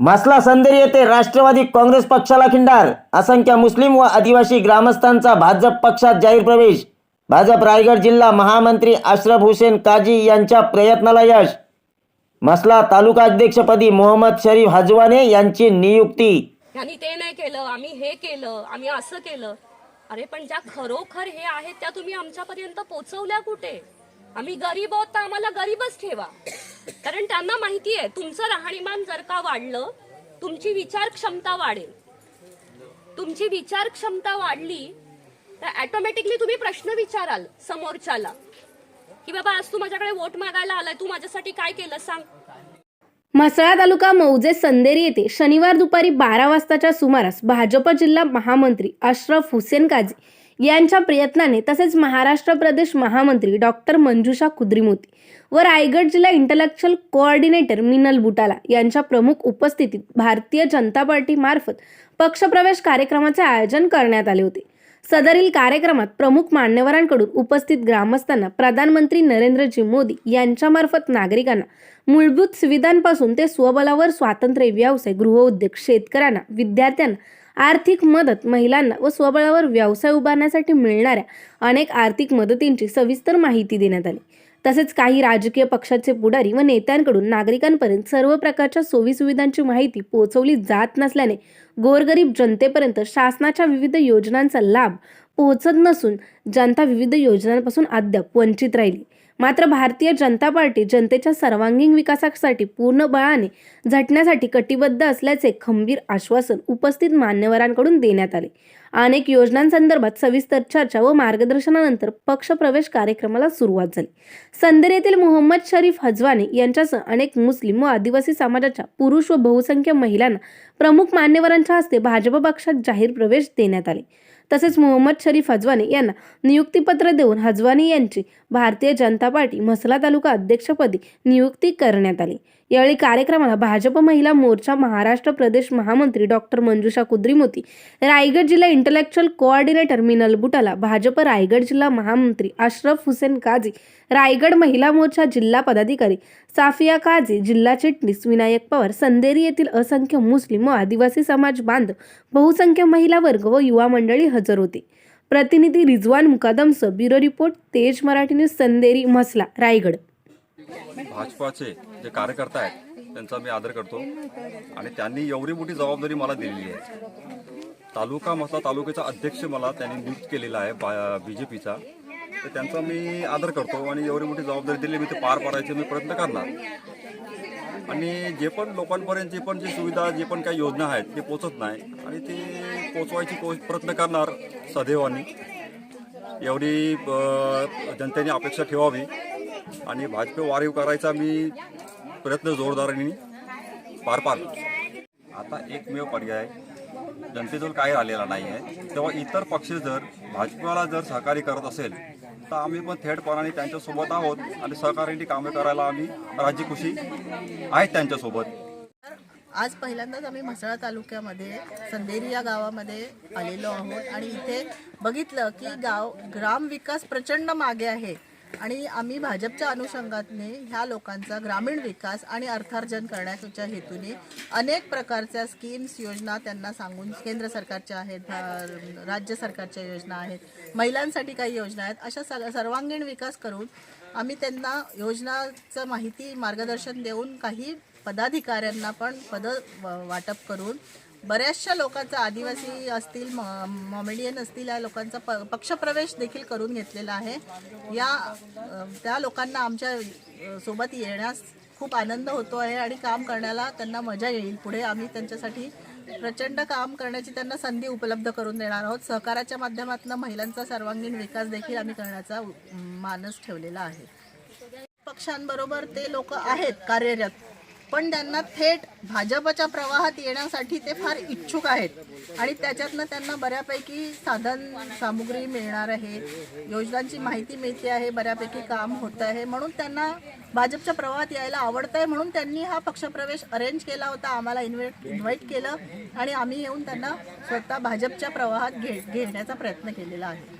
मसला संदेरी येथे राष्ट्रवादी काँग्रेस पक्षाला खिंडार. असंख्य मुस्लिम व आदिवासी ग्रामस्थांचा भाजप पक्षात जाहीर प्रवेश. भाजप रायगड जिल्हा महामंत्री अशरफ हुसेन काजी यांच्या प्रयत्नाला यश. मसला तालुका अध्यक्षपदी मोहम्मद शरीफ हजवाने यांची नियुक्ती. ह्यांनी ते नाही केलं आम्ही हे केलं आम्ही असं केलं. अरे पण ज्या खरोखर हे आहेत त्या तुम्ही आमच्यापर्यंत पोचवल्या कुठे? आम्ही गरीब आहोत तर आम्हाला गरीबच ठेवा. कारण त्यांना माहिती आहे तुमचं राहणीमान जर का वाढलं तुमची विचार क्षमता वाढेल. तुमची विचार क्षमता वाढली तर ऍटोमॅटिकली तुम्ही प्रश्न विचाराल समोरच्याला. की बाबा आज तू माझ्याकडे वोट मागायला आलाय तू माझ्यासाठी काय केलं सांग. म्हसळा तालुका मौजे संदेरी येथे शनिवार दुपारी बारा वाजताच्या सुमारास भाजप जिल्हा महामंत्री अश्रफ हुसेन काझी यांच्या प्रयत्नाने तसेच महाराष्ट्र प्रदेश महामंत्री डॉक्टर मंजुषा कुद्रीमोती व रायगड जिल्हा इंटलेक्च्युअल कोऑर्डिनेटर मिनल बुटाला यांच्या प्रमुख उपस्थितीत भारतीय जनता पार्टीमार्फत पक्षप्रवेश कार्यक्रमाचे आयोजन करण्यात आले होते. सदरील कार्यक्रमात प्रमुख मान्यवरांकडून उपस्थित ग्रामस्थांना प्रधानमंत्री नरेंद्रजी मोदी यांच्यामार्फत नागरिकांना मूलभूत सुविधांपासून ते स्वबलावर स्वातंत्र्य व्यवसाय गृहउद्योग शेतकऱ्यांना विद्यार्थ्यांना आर्थिक मदत महिलांना व स्वबळावर व्यवसाय उभारण्यासाठी मिळणाऱ्या अनेक आर्थिक मदतींची सविस्तर माहिती देण्यात आली. तसेच काही राजकीय पक्षाचे पुढारी व नेत्यांकडून नागरिकांपर्यंत सर्व प्रकारच्या सोयीसुविधांची माहिती पोहोचवली जात नसल्याने गोरगरीब जनतेपर्यंत शासनाच्या विविध योजनांचा लाभ पोहोचत नसून जनता विविध योजनांपासून अद्याप वंचित राहिली. मात्र भारतीय जनता पार्टी जनतेच्या सर्वांगीण विकासासाठी पूर्ण बळाने झटण्यासाठी कटिबद्ध असल्याचे खंबीर आश्वासन उपस्थित मान्यवरांकडून देण्यात आले. अनेक योजनांसंदर्भात सविस्तर चर्चा व मार्गदर्शनानंतर पक्षप्रवेश कार्यक्रमाला सुरुवात झाली. संदर येथील मोहम्मद शरीफ हजवाने यांच्यासह अनेक मुस्लिम व आदिवासी समाजाच्या पुरुष व बहुसंख्य महिलांना प्रमुख मान्यवरांच्या हस्ते भाजप पक्षात जाहीर प्रवेश देण्यात आले. तसेच मोहम्मद शरीफ हजवानी यांना नियुक्तीपत्र देऊन हजवानी यांची भारतीय जनता पार्टी म्हसला तालुका अध्यक्षपदी नियुक्ती करण्यात आली. यावेळी कार्यक्रमाला भाजप महिला मोर्चा महाराष्ट्र प्रदेश महामंत्री डॉक्टर मंजुषा कुद्रीमोती रायगड जिल्हा इंटलेक्च्युअल कोऑर्डिनेटर मिनल बुटाला भाजप रायगड जिल्हा महामंत्री अश्रफ हुसेन काझी रायगड महिला मोर्चा जिल्हा पदाधिकारी साफिया काझी जिल्हा चिटणीस विनायक पवार संदेरी येथील असंख्य मुस्लिम व आदिवासी समाज बांधव बहुसंख्य महिला वर्ग व युवा मंडळी हजर होते. प्रतिनिधी रिजवान मुकादमसह ब्युरो रिपोर्ट तेज मराठी न्यूज संदेरी मसला रायगड. भाजपाचे जे कार्यकर्ता आहेत त्यांचा मी आदर करतो. आणि त्यांनी एवढी मोठी जबाबदारी मला दिलेली आहे. तालुका मसला तालुक्याचा अध्यक्ष मला त्यांनी नियुक्त केलेला आहे बी जे पीचा तर त्यांचा मी आदर करतो आणि एवढी मोठी जबाबदारी दिली मी ते पार पाडायचे मी प्रयत्न करणार. आणि जे पण लोकांपर्यंत जे पण जे सुविधा जे पण काही योजना आहेत ते पोचत नाही. आणि ते पोचवायची को प्रयत्न करणार सदैवानी. एवढी जनतेने अपेक्षा ठेवावी. आणि भाजप वारीव करायचा मी प्रयत्न जोरदाराने पार पाडतो आता एकमेव पर्याय जनतेजवळ काही राहिलेला नाही आहे तेव्हा इतर पक्ष जर भाजपाला जर सहकार्य करत असेल तर आम्ही पण थेटपणाने त्यांच्यासोबत आहोत आणि सहकार्याने कामे करायला आम्ही राजीखुशी आहेत त्यांच्यासोबत. आज पहिल्यांदाच आम्ही म्हसळा तालुक्यामध्ये संदेरी या गावामध्ये आलेलो आहोत. आणि इथे बघितलं की गाव ग्रामविकास प्रचंड मागे आहे. आणि आम्ही भाजपच्या अनुषंगाने ह्या लोकांचा ग्रामीण विकास आणि अर्थार्जन करण्याच्या हेतूने अनेक प्रकारच्या स्कीम्स योजना त्यांना सांगून केंद्र सरकारच्या आहेत राज्य सरकारच्या योजना आहेत महिलांसाठी काही योजना आहेत अशा स सर्वांगीण विकास करून आम्ही त्यांना योजनाचं माहिती मार्गदर्शन देऊन काही पदाधिकाऱ्यांना पण पद व- वाटप करून बऱ्याचशा लोकांचा आदिवासी असतील मॉमेडियन असतील या लोकांचा प पक्षप्रवेश देखील करून घेतलेला आहे. या त्या लोकांना आमच्यासोबत येण्यास खूप आनंद होतो आहे आणि काम करण्याला त्यांना मजा येईल. पुढे आम्ही त्यांच्यासाठी प्रचंड काम करण्याची त्यांना संधी उपलब्ध करून देणार आहोत. सहकाराच्या माध्यमातून महिलांचा सर्वांगीण विकास देखील आम्ही करण्याचा मानस ठेवलेला आहे. पक्षांबरोबर ते लोक आहेत कार्यरत. पण त्यांना थेट भाजपच्या प्रवाहात येण्यासाठी ते फार इच्छुक आहेत. आणि त्याच्यातनं त्यांना बऱ्यापैकी साधन सामुग्री मिळणार आहे. योजनांची माहिती मिळते आहे बऱ्यापैकी काम होत आहे. म्हणून त्यांना भाजपच्या प्रवाहात यायला आवडतं आहे म्हणून त्यांनी हा पक्षप्रवेश अरेंज केला होता. आम्हाला इन्व्हाइट इन्व्हाइट केलं. आणि आम्ही येऊन त्यांना स्वतः भाजपच्या प्रवाहात घे घेण्याचा प्रयत्न केलेला आहे.